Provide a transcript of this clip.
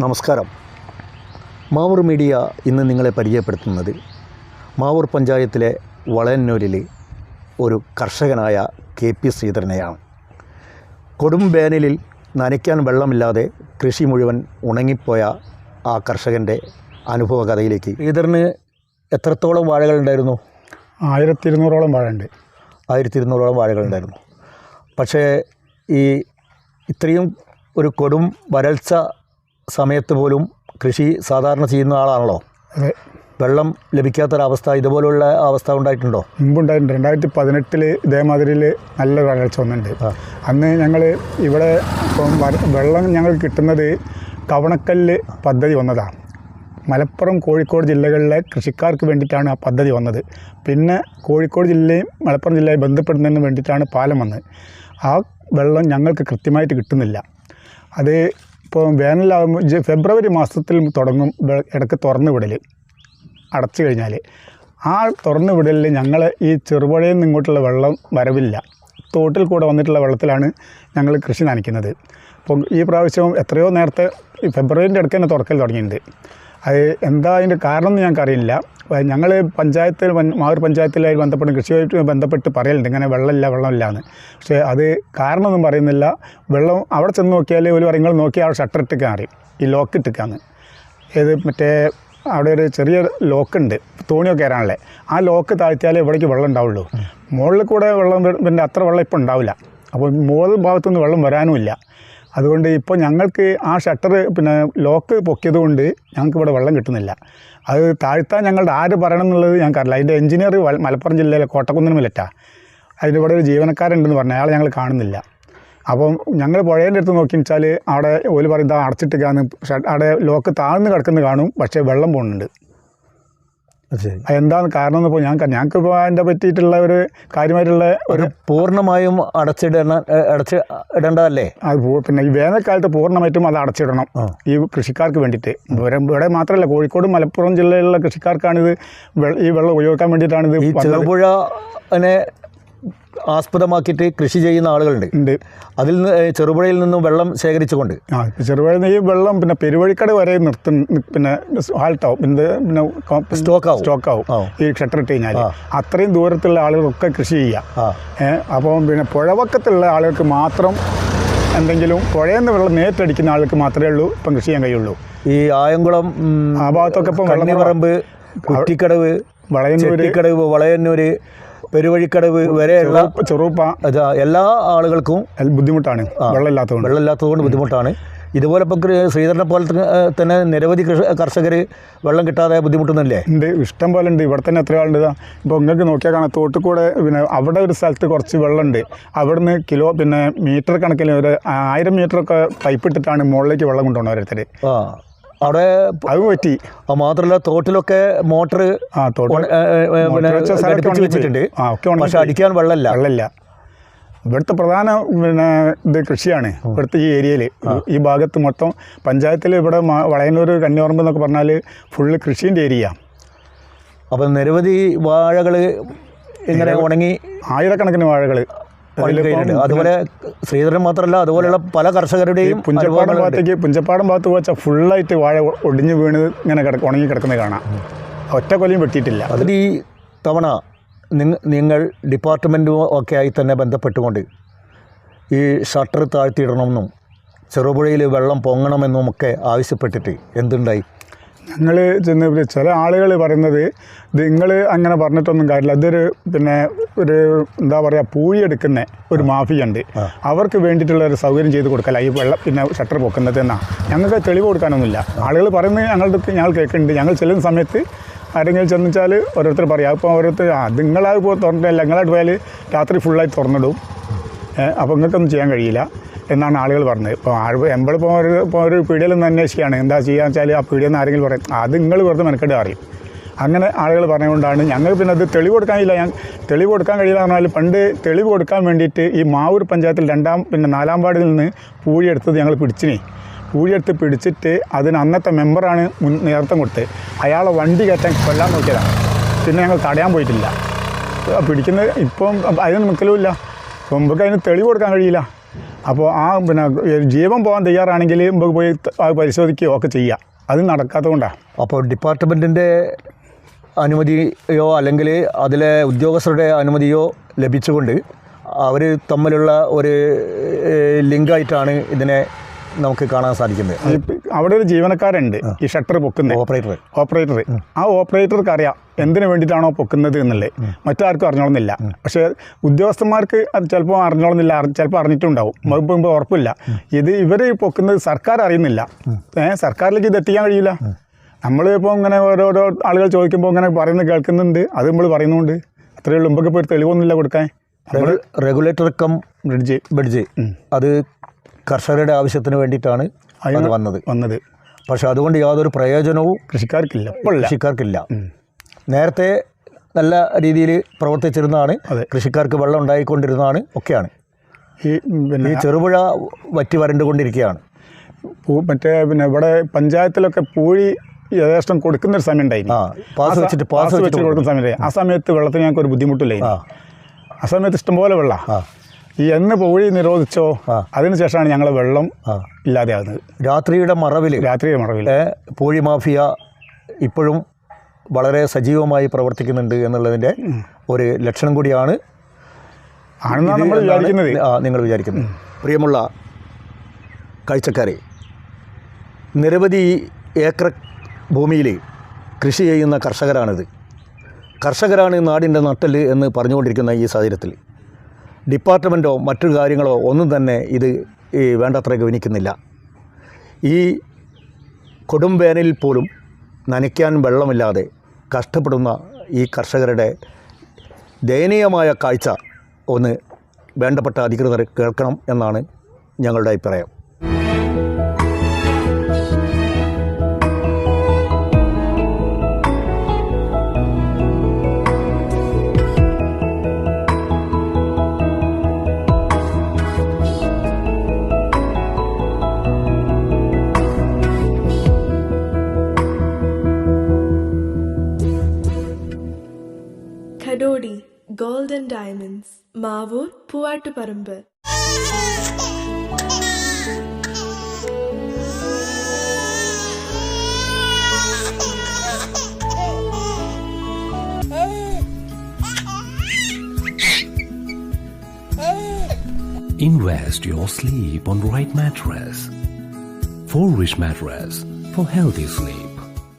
നമസ്കാരം. മാവൂർ മീഡിയ ഇന്ന് നിങ്ങളെ പരിചയപ്പെടുത്തുന്നത് മാവൂർ പഞ്ചായത്തിലെ വളയന്നൂരിൽ ഒരു കർഷകനായ കെ പി ശ്രീധരനെയാണ്. കൊടും വേനലിൽ നനയ്ക്കാൻ വെള്ളമില്ലാതെ കൃഷി മുഴുവൻ ഉണങ്ങിപ്പോയ ആ കർഷകന്റെ അനുഭവ കഥയിലേക്ക് ശ്രീധരന് എത്രത്തോളം വാഴകളുണ്ടായിരുന്നു ആയിരത്തി ഇരുന്നൂറോളം വാഴയുണ്ട്. ആയിരത്തി ഇരുന്നൂറോളം വാഴകളുണ്ടായിരുന്നു പക്ഷേ ഈ ഇത്രയും ഒരു കൊടും വരൾച്ച സമയത്ത് പോലും കൃഷി സാധാരണ ചെയ്യുന്ന ആളാണല്ലോ? അതെ. വെള്ളം ലഭിക്കാത്തൊരവസ്ഥ ഇതുപോലുള്ള അവസ്ഥ ഉണ്ടായിട്ടുണ്ടോ? മുമ്പുണ്ടായിട്ടുണ്ട്. രണ്ടായിരത്തി പതിനെട്ടിൽ ഇതേമാതിരിയിൽ നല്ല വരൾച്ച വന്നിട്ടുണ്ട്. അന്ന് ഞങ്ങൾ ഇവിടെ ഇപ്പം വെള്ളം ഞങ്ങൾ കിട്ടുന്നത് കവണക്കല്ല് പദ്ധതി വന്നതാണ് മലപ്പുറം കോഴിക്കോട് ജില്ലകളിലെ കൃഷിക്കാർക്ക് വേണ്ടിയിട്ടാണ് ആ പദ്ധതി വന്നത്. പിന്നെ കോഴിക്കോട് ജില്ലയും മലപ്പുറം ജില്ലയും ബന്ധപ്പെടുന്നതിന് വേണ്ടിയിട്ടാണ് പാലം വന്നത്. ആ വെള്ളം ഞങ്ങൾക്ക് കൃത്യമായിട്ട് കിട്ടുന്നില്ല. അത് ഇപ്പോൾ വേനലാകുമ്പോൾ ഫെബ്രുവരി മാസത്തിൽ തുടങ്ങും ഇടയ്ക്ക് തുറന്നു വിടൽ അടച്ചു കഴിഞ്ഞാൽ ആ തുറന്നു വിടലിൽ ഞങ്ങൾ ഈ ചെറുപുഴയിൽ നിന്ന് ഇങ്ങോട്ടുള്ള വെള്ളം വരവില്ല. തോട്ടിൽ കൂടെ വന്നിട്ടുള്ള വെള്ളത്തിലാണ് ഞങ്ങൾ കൃഷി നനയ്ക്കുന്നത്. അപ്പോൾ ഈ പ്രാവശ്യം എത്രയോ നേരത്തെ ഫെബ്രുവരിന്റെ ഇടയ്ക്ക് തന്നെ തുറക്കൽ തുടങ്ങിയിട്ടുണ്ട്. അത് എന്താ അതിന്റെ കാരണം എന്ന് ഞങ്ങൾക്കറിയില്ല. ഞങ്ങൾ പഞ്ചായത്തിൽ മാവൂർ പഞ്ചായത്തിലായി ബന്ധപ്പെട്ട് കൃഷിയുമായിട്ട് ബന്ധപ്പെട്ട് പറയലുണ്ട്. ഇങ്ങനെ വെള്ളമില്ല വെള്ളമില്ല എന്ന് പക്ഷേ അത് കാരണമൊന്നും പറയുന്നില്ല. വെള്ളം അവിടെ ചെന്ന് നോക്കിയാൽ ഒരു പറയുന്നത് നിങ്ങൾ നോക്കിയാൽ അവിടെ ഷട്ടർ ഇട്ടിക്കാൻ അറിയും ഈ ലോക്ക് ഇട്ടിക്കാന്ന്. ഏത് മറ്റേ അവിടെ ഒരു ചെറിയ ലോക്കുണ്ട് തോണിയൊക്കെ കയറാനുള്ളത് ആ ലോക്ക് താഴ്ത്തിയാലേ ഇവിടേക്ക് വെള്ളം ഉണ്ടാവുള്ളൂ. മുകളിൽ കൂടെ വെള്ളം പിന്നെ അത്ര വെള്ളം ഇപ്പോൾ ഉണ്ടാവില്ല. അപ്പോൾ മുകൾ ഭാഗത്തുനിന്ന് വെള്ളം വരാനുമില്ല. അതുകൊണ്ട് ഇപ്പോൾ ഞങ്ങൾക്ക് ആ ഷട്ടർ പിന്നെ ലോക്ക് പൊക്കിയത് കൊണ്ട് ഞങ്ങൾക്ക് ഇവിടെ വെള്ളം കിട്ടുന്നില്ല. അത് താഴ്ത്താൻ ഞങ്ങളുടെ ആര് പറയണം എന്നുള്ളത് ഞങ്ങൾക്കറിയില്ല അതിന്റെ എഞ്ചിനീയർ മലപ്പുറം ജില്ലയിലെ കോട്ടക്കുന്നിന് മിലറ്റാ അതിന്റെ ഇവിടെ ഒരു ജീവനക്കാരുണ്ടെന്ന് പറഞ്ഞു. അയാൾ ഞങ്ങൾ കാണുന്നില്ല. അപ്പം ഞങ്ങൾ പുഴേന്റെ അടുത്ത് നോക്കി വെച്ചാൽ അവിടെ ഓൽ പറയും ഇതാ അടച്ചിട്ടിക്കാന്ന് ഷ- അവിടെ ലോക്ക് താഴ്ന്ന് കിടക്കുന്ന കാണും. പക്ഷേ വെള്ളം പോകുന്നുണ്ട്. ശരി. അതെന്താണ് കാരണം എന്ന് ഇപ്പോൾ ഞങ്ങൾക്ക് ഞങ്ങൾക്കിപ്പോൾ അതിന്റെ പറ്റിയിട്ടുള്ള ഒരു കാര്യമായിട്ടുള്ള ഒരു പൂർണമായും അടച്ചിടണ അടച്ച് ഇടേണ്ടതല്ലേ? അത് പിന്നെ ഈ വേനൽക്കാലത്ത് പൂർണമായിട്ടും അത് അടച്ചിടണം. ഈ കൃഷിക്കാർക്ക് വേണ്ടിയിട്ട്. ഇവിടെ ഇവിടെ മാത്രമല്ല കോഴിക്കോട് മലപ്പുറം ജില്ലയിലുള്ള കൃഷിക്കാർക്കാണിത് ഈ വെള്ളം ഉപയോഗിക്കാൻ വേണ്ടിയിട്ടാണിത് ചെറുപുഴ ആസ്പദമാക്കിയിട്ട് കൃഷി ചെയ്യുന്ന ആളുകളുണ്ട്. ഉണ്ട്. അതിൽ നിന്ന് ചെറുപുഴയിൽ നിന്നും വെള്ളം ശേഖരിച്ചുകൊണ്ട്. ആ ചെറുപുഴയിൽ നിന്ന് ഈ വെള്ളം പിന്നെ പെരുവഴിക്കട വരെ നിർത്തും പിന്നെ ഹാൾട്ടാവും. പിന്നെ പിന്നെ സ്റ്റോക്ക് ആവും. സ്റ്റോക്ക് ആവും ഈ ഷട്ടർ ഇട്ട് കഴിഞ്ഞാൽ അത്രയും ദൂരത്തുള്ള ആളുകളൊക്കെ കൃഷി ചെയ്യാം. അപ്പോൾ അപ്പം പിന്നെ പുഴവക്കത്തുള്ള ആളുകൾക്ക് മാത്രം എന്തെങ്കിലും പുഴയിൽ നിന്ന് വെള്ളം നേരിട്ടടിക്കുന്ന ആൾക്ക് മാത്രമേ ഉള്ളൂ ഇപ്പം കൃഷി ചെയ്യാൻ കഴിയുള്ളൂ. ഈ ആയംകുളം ആ ഭാഗത്തൊക്കെ ഇപ്പം വെള്ളം പറമ്പ് കുറ്റിക്കടവ് വളയന്നൂര്. കടവ് വളയന്നൂര് പെരുവഴിക്കടവ് വരെയുള്ള ചെറുപ്പ- എല്ലാ ആളുകൾക്കും ബുദ്ധിമുട്ടാണ്. വെള്ളമില്ലാത്തതുകൊണ്ട്. വെള്ളമില്ലാത്തതുകൊണ്ട് ബുദ്ധിമുട്ടാണ്. ഇതുപോലെ ഇപ്പം കൃ- ശ്രീധരനെ പോലെ തന്നെ നിരവധി കർഷകർ വെള്ളം കിട്ടാതെ ബുദ്ധിമുട്ടുന്നില്ലേ ഉണ്ട് ഇഷ്ടം പോലെ ഉണ്ട്. ഇവിടെ തന്നെ എത്ര ആളുണ്ട് ഇപ്പോൾ നിങ്ങൾക്ക് നോക്കിയാൽ കാണാം തോട്ടുകൂടെ പിന്നെ അവിടെ ഒരു സ്ഥലത്ത് കുറച്ച് വെള്ളമുണ്ട്. അവിടുന്ന് കിലോ പിന്നെ മീറ്റർ കണക്കിന് ഒരു ആയിരം മീറ്ററൊക്കെ പൈപ്പ് ഇട്ടിട്ടാണ് മുകളിലേക്ക് വെള്ളം കൊണ്ടുപോകുന്നത് ഓരോരുത്തർ ആ. അവിടെ അത് പറ്റി. ആ, മാത്രമല്ല തോട്ടിലൊക്കെ മോട്ടർ ഘടിപ്പിച്ച് വെച്ചിട്ടുണ്ട്. പക്ഷെ അടിക്കാൻ വെള്ളമില്ല. വെള്ളമില്ല. ഇവിടുത്തെ പ്രധാന പിന്നെ ഇത് കൃഷിയാണ് ഇവിടുത്തെ ഈ ഏരിയയിൽ ഈ ഭാഗത്ത് മൊത്തം പഞ്ചായത്തിൽ ഇവിടെ വളയന്നൂർ കന്നിയോറമ്പ് എന്നൊക്കെ പറഞ്ഞാൽ ഫുള്ള് കൃഷീന്റെ ഏരിയ. അപ്പം നിരവധി വാഴകൾ ഇങ്ങനെ ഉണങ്ങി ആയിരക്കണക്കിന് വാഴകൾ അതുപോലെ ശ്രീധരൻ മാത്രമല്ല അതുപോലെയുള്ള പല കർഷകരുടെയും പുഞ്ചപ്പാടം. ഭാഗത്തേക്ക് പുഞ്ചപ്പാടം ഭാഗത്ത് പോച്ചാൽ ഫുള്ളായിട്ട് വാഴ ഒടിഞ്ഞു വീണ് ഇങ്ങനെ കിടക്കും ഉണങ്ങി കിടക്കുന്നത് കാണാം. ഒറ്റ കൊലയും വെട്ടിയിട്ടില്ല. അതിൽ ഈ തവണ നിങ്ങ നിങ്ങൾ ഡിപ്പാർട്ട്മെന്റും ഒക്കെ ആയി തന്നെ ബന്ധപ്പെട്ടുകൊണ്ട് ഈ ഷട്ടർ താഴ്ത്തിയിടണമെന്നും ചെറുപുഴയിൽ വെള്ളം പൊങ്ങണമെന്നും ഒക്കെ ആവശ്യപ്പെട്ടിട്ട് എന്തുണ്ടായി? ഞങ്ങൾ ചെന്ന് ചില ആളുകൾ പറയുന്നത് നിങ്ങൾ അങ്ങനെ പറഞ്ഞിട്ടൊന്നും കാര്യമില്ല. അതൊരു പിന്നെ ഒരു എന്താ പറയുക പൂഴിയെടുക്കുന്ന ഒരു മാഫിയ ഉണ്ട് അവർക്ക് വേണ്ടിയിട്ടുള്ള ഒരു സൗകര്യം ചെയ്ത് കൊടുക്കല. ഈ വെള്ളം പിന്നെ ഷട്ടർ പൊക്കുന്നത് എന്നാണ് ഞങ്ങൾക്ക് തെളിവ് കൊടുക്കാനൊന്നുമില്ല. ആളുകൾ പറയുന്നത് ഞങ്ങളുടെ ഞങ്ങൾ കേൾക്കുന്നുണ്ട്. ഞങ്ങൾ ചെല്ലുന്ന സമയത്ത് ആരെങ്കിലും ചെന്നിച്ചാൽ ഓരോരുത്തർ പറയാം. അപ്പോൾ ഓരോരുത്തർ ആ നിങ്ങളായി പോയി തുറന്നില്ല നിങ്ങളായിട്ട് പോയാൽ രാത്രി ഫുള്ളായി തുറന്നിടും. അപ്പോൾ നിങ്ങൾക്കൊന്നും ചെയ്യാൻ കഴിയില്ല. എന്നാണ് ആളുകൾ പറഞ്ഞത്. ഇപ്പോൾ ആൾ എമ്പളിപ്പോൾ ഒരു ഇപ്പോൾ ഒരു പീടികയിൽ നിന്ന് അന്വേഷിക്കുകയാണ്. എന്താ ചെയ്യുക വെച്ചാൽ ആ പീടിയിൽ നിന്ന് ആരെങ്കിലും പറയും. അത് നിങ്ങൾ വെറുതെ മെനക്കെട്ട് അറിയും. അങ്ങനെ ആളുകൾ പറഞ്ഞുകൊണ്ടാണ് ഞങ്ങൾ പിന്നെ അത് തെളിവ് കൊടുക്കാൻ ഇല്ല ഞാൻ തെളിവ് കൊടുക്കാൻ കഴിയില്ല പറഞ്ഞാൽ പണ്ട് തെളിവ് കൊടുക്കാൻ വേണ്ടിയിട്ട് ഈ മാവൂർ പഞ്ചായത്തിൽ രണ്ടാം പിന്നെ നാലാം വാർഡിൽ നിന്ന് പൂഴിയെടുത്തത് ഞങ്ങൾ പിടിച്ചിനെ. പൂഴിയെടുത്ത് പിടിച്ചിട്ട് അതിന് അന്നത്തെ മെമ്പറാണ് മുൻ നേതൃത്വം കൊടുത്ത് അയാളെ വണ്ടി കയറ്റാൻ കൊല്ലാൻ നോക്കിയതാണ്. പിന്നെ ഞങ്ങൾ തടയാൻ പോയിട്ടില്ല. പിടിക്കുന്നത് ഇപ്പം അതിന് നിൽക്കലുമില്ല മുമ്പൊക്കെ അതിന് തെളിവ് കൊടുക്കാൻ കഴിയില്ല. അപ്പോൾ ആ പിന്നെ ജീവൻ പോകാൻ തയ്യാറാണെങ്കിൽ നമുക്ക് പോയി അത് പരിശോധിക്കുകയോ ഒക്കെ ചെയ്യാം. അത് നടക്കാത്തതുകൊണ്ടാണ് അപ്പോൾ ഡിപ്പാർട്ട്മെന്റിന്റെ അനുമതിയോ അല്ലെങ്കിൽ അതിലെ ഉദ്യോഗസ്ഥരുടെ അനുമതിയോ ലഭിച്ചുകൊണ്ട് അവർ തമ്മിലുള്ള ഒരു ലിങ്കായിട്ടാണ് ഇതിനെ നമുക്ക് കാണാൻ സാധിക്കുന്നത്. അവിടെ ഒരു ജീവനക്കാരുണ്ട് ഈ ഷട്ടർ പൊക്കുന്നത്. ഓപ്പറേറ്റർ. ഓപ്പറേറ്റർ. ആ ഓപ്പറേറ്റർക്ക് അറിയാം എന്തിനു വേണ്ടിയിട്ടാണോ പൊക്കുന്നത് എന്നുള്ളത്. മറ്റാർക്കും അറിഞ്ഞോളുന്നില്ല. പക്ഷേ ഉദ്യോഗസ്ഥന്മാർക്ക് അത് ചിലപ്പോൾ അറിഞ്ഞോളുന്നില്ല അറി- ചിലപ്പോൾ അറിഞ്ഞിട്ടുണ്ടാവും. മുമ്പ് ഉറപ്പില്ല. ഇത് ഇവർ പൊക്കുന്നത് സർക്കാർ അറിയുന്നില്ല. ഏഹ് സർക്കാരിലേക്ക് ഇത് എത്തിക്കാൻ കഴിയില്ല നമ്മളിപ്പോൾ ഇങ്ങനെ ഓരോരോ ആളുകൾ ചോദിക്കുമ്പോൾ ഇങ്ങനെ പറയുന്നത് കേൾക്കുന്നുണ്ട്. അത് നമ്മൾ പറയുന്നുണ്ട്. അത്രയേ ഉള്ളൂ. മുമ്പൊക്കെ ഇപ്പോൾ ഒരു തെളിവൊന്നുമില്ല കൊടുക്കാൻ. Regulator cum bridge. ബ്രിഡ്ജ്. അത് കർഷകരുടെ ആവശ്യത്തിന് വേണ്ടിയിട്ടാണ് അത് വന്നത്. വന്നത്. പക്ഷെ അതുകൊണ്ട് യാതൊരു പ്രയോജനവും കൃഷിക്കാർക്കില്ല. കൃഷിക്കാർക്കില്ല. നേരത്തെ നല്ല രീതിയിൽ പ്രവർത്തിച്ചിരുന്നതാണ്. അതെ. കൃഷിക്കാർക്ക് വെള്ളം ഉണ്ടായിക്കൊണ്ടിരുന്നതാണ് ഒക്കെയാണ്. ഈ പിന്നെ ഈ ചെറുപുഴ വറ്റി വരണ്ടുകൊണ്ടിരിക്കുകയാണ്. മറ്റേ പിന്നെ ഇവിടെ പഞ്ചായത്തിലൊക്കെ പൂഴി യഥേഷ്ടം കൊടുക്കുന്ന ഒരു സമയം ഉണ്ടായി പാസ് വെച്ചിട്ട് പാസ് വെച്ചിട്ട് കൊടുക്കുന്ന സമയം ആ സമയത്ത് വെള്ളത്തിന് ഞങ്ങൾക്ക് ഒരു ബുദ്ധിമുട്ടില്ല ആ സമയത്ത് ഇഷ്ടംപോലെ വെള്ളം. ആ. ഈ എന്ന് പൂഴി നിരോധിച്ചോ. അതിനുശേഷമാണ് ഞങ്ങൾ വെള്ളം ഇല്ലാതെയാകുന്നത് രാത്രിയുടെ മറവിൽ രാത്രിയുടെ മറവിൽ പൂഴി മാഫിയ ഇപ്പോഴും വളരെ സജീവമായി പ്രവർത്തിക്കുന്നുണ്ട് എന്നുള്ളതിന്റെ ഒരു ലക്ഷണം കൂടിയാണ് ആണെന്നാണ് നമ്മൾ വിചാരിക്കുന്നത്. ആ നിങ്ങൾ വിചാരിക്കുന്നത്. പ്രിയമുള്ള കാഴ്ചക്കാരെ നിരവധി ഏക്കർ ഭൂമിയിൽ കൃഷി ചെയ്യുന്ന കർഷകരാണിത്. കർഷകരാണ് നാടിന്റെ നട്ടൽ എന്ന് പറഞ്ഞുകൊണ്ടിരിക്കുന്ന ഈ സാഹചര്യത്തിൽ ഡിപ്പാർട്ട്മെന്റോ മറ്റു കാര്യങ്ങളോ ഒന്നും തന്നെ ഇത് ഈ വേണ്ടത്ര ഗവനിക്കുന്നില്ല. ഈ കൊടും വേനലിൽ പോലും നനയ്ക്കാൻ വെള്ളമില്ലാതെ കഷ്ടപ്പെടുന്ന ഈ കർഷകരുടെ ദയനീയമായ കാഴ്ച ഒന്ന് വേണ്ടപ്പെട്ട അധികൃതർ കേൾക്കണം എന്നാണ് ഞങ്ങളുടെ അഭിപ്രായം. Gold and Diamonds, Mavur, Puvattuparambur. Invest your sleep on right mattress. For rich mattress for healthy sleep.